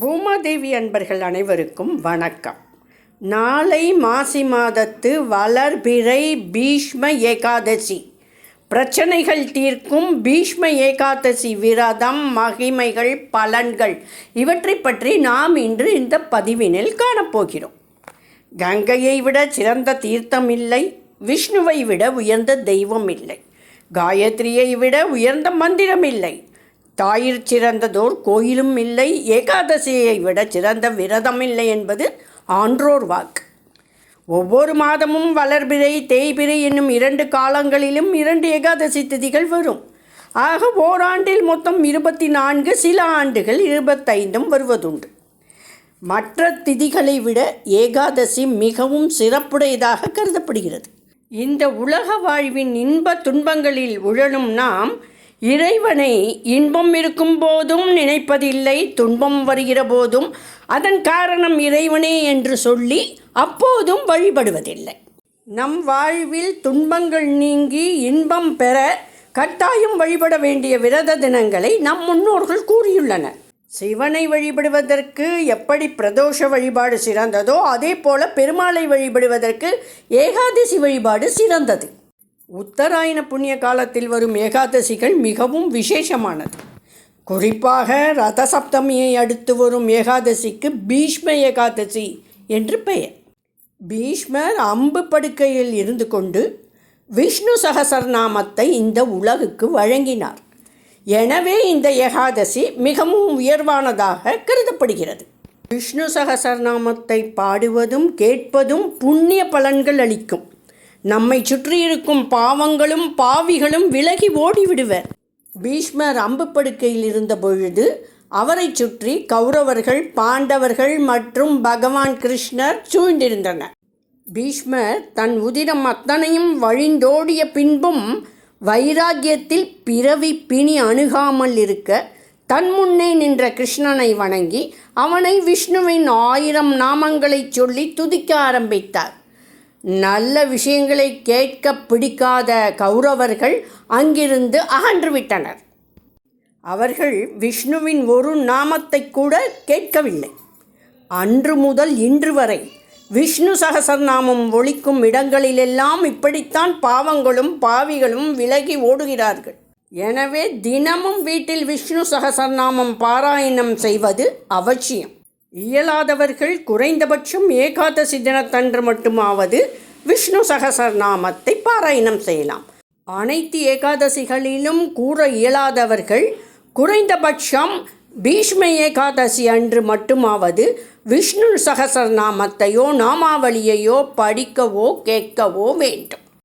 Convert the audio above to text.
பூமாதேவி அன்பர்கள் அனைவருக்கும் வணக்கம். நாளை மாசி மாதத்து வளர்பிறை பீஷ்ம ஏகாதசி. பிரச்சனைகள் தீர்க்கும் பீஷ்ம ஏகாதசி விரதம் மகிமைகள் பலன்கள் இவற்றை பற்றி நாம் இன்று இந்த பதிவினில் காணப்போகிறோம். கங்கையை விட சிறந்த தீர்த்தம் இல்லை விஷ்ணுவை விட உயர்ந்த தெய்வம் இல்லை. காயத்ரியை விட உயர்ந்த மந்திரம் இல்லை. தாயிற் சிறந்ததோர் கோயிலும் இல்லை ஏகாதசியை விட சிறந்த விரதம் இல்லை என்பது ஆன்றோர் வாக்கு. ஒவ்வொரு மாதமும் வளர்பிறை தேய்பிறை என்னும் இரண்டு காலங்களிலும் இரண்டு ஏகாதசி திதிகள் வரும். ஆக ஓராண்டில் மொத்தம் இருபத்தி நான்கு சில ஆண்டுகள் இருபத்தைந்தும் வருவதுண்டு. மற்ற திதிகளை விட ஏகாதசி மிகவும் சிறப்புடையதாக கருதப்படுகிறது. இந்த உலக வாழ்வின் இன்ப துன்பங்களில் உழலும் நாம் இறைவனை இன்பம் இருக்கும் போதும் நினைப்பதில்லை துன்பம் வருகிற போதும் அதன் காரணம் இறைவனே என்று சொல்லி அப்போதும் வழிபடுவதில்லை. நம் வாழ்வில் துன்பங்கள் நீங்கி இன்பம் பெற கட்டாயம் வழிபட வேண்டிய விரத தினங்களை நம் முன்னோர்கள் கூறியுள்ளனர். சிவனை வழிபடுவதற்கு எப்படி பிரதோஷ வழிபாடு சிறந்ததோ அதே போல பெருமாளை வழிபடுவதற்கு ஏகாதசி வழிபாடு சிறந்தது. உத்தராயண புண்ணிய காலத்தில் வரும் ஏகாதசிகள் மிகவும் விசேஷமானது. குறிப்பாக ரத சப்தமியை அடுத்து வரும் ஏகாதசிக்கு பீஷ்ம ஏகாதசி என்று பெயர். பீஷ்மர் அம்பு படுக்கையில் இருந்து கொண்டு விஷ்ணு சகசரநாமத்தை இந்த உலகுக்கு வழங்கினார். எனவே இந்த ஏகாதசி மிகவும் உயர்வானதாக கருதப்படுகிறது. விஷ்ணு சகசரநாமத்தை பாடுவதும் கேட்பதும் புண்ணிய பலன்கள் அளிக்கும். நம்மை சுற்றி இருக்கும் பாவங்களும் பாவிகளும் விலகி ஓடிவிடுவர் பீஷ்மர் அம்பு படுக்கையில் இருந்த பொழுது அவரை சுற்றி கௌரவர்கள் பாண்டவர்கள் மற்றும் பகவான் கிருஷ்ணர் சூழ்ந்திருந்தனர். பீஷ்மர் தன் உதிரம் அத்தனையும் வழிந்தோடிய பின்பும் வைராக்கியத்தில் பிறவி பிணி அணுகாமல் இருக்க தன் முன்னே நின்ற கிருஷ்ணனை வணங்கி அவனை விஷ்ணுவின் ஆயிரம் நாமங்களைச் சொல்லி துதிக்க ஆரம்பித்தார். நல்ல விஷயங்களை கேட்க பிடிக்காத கௌரவர்கள் அங்கிருந்து அகன்று விட்டனர் அவர்கள் விஷ்ணுவின் ஒரு நாமத்தை கூட கேட்கவில்லை. அன்று முதல் இன்று வரை விஷ்ணு சகசரநாமம் ஒழிக்கும் இடங்களிலெல்லாம் இப்படித்தான் பாவங்களும் பாவிகளும் விலகி ஓடுகிறார்கள். எனவே தினமும் வீட்டில் விஷ்ணு சகசரநாமம் பாராயணம் செய்வது அவசியம். இயலாதவர்கள் குறைந்தபட்சம் ஏகாதசி தினத்தன்று மட்டுமாவது விஷ்ணு சகசரநாமத்தை பாராயணம் செய்யலாம். அனைத்து ஏகாதசிகளிலும் கூற இயலாதவர்கள் குறைந்தபட்சம் பீஷ்ம ஏகாதசி அன்று மட்டுமாவது விஷ்ணு சகசரநாமத்தையோ நாமாவளியையோ படிக்கவோ கேட்கவோ வேண்டும்.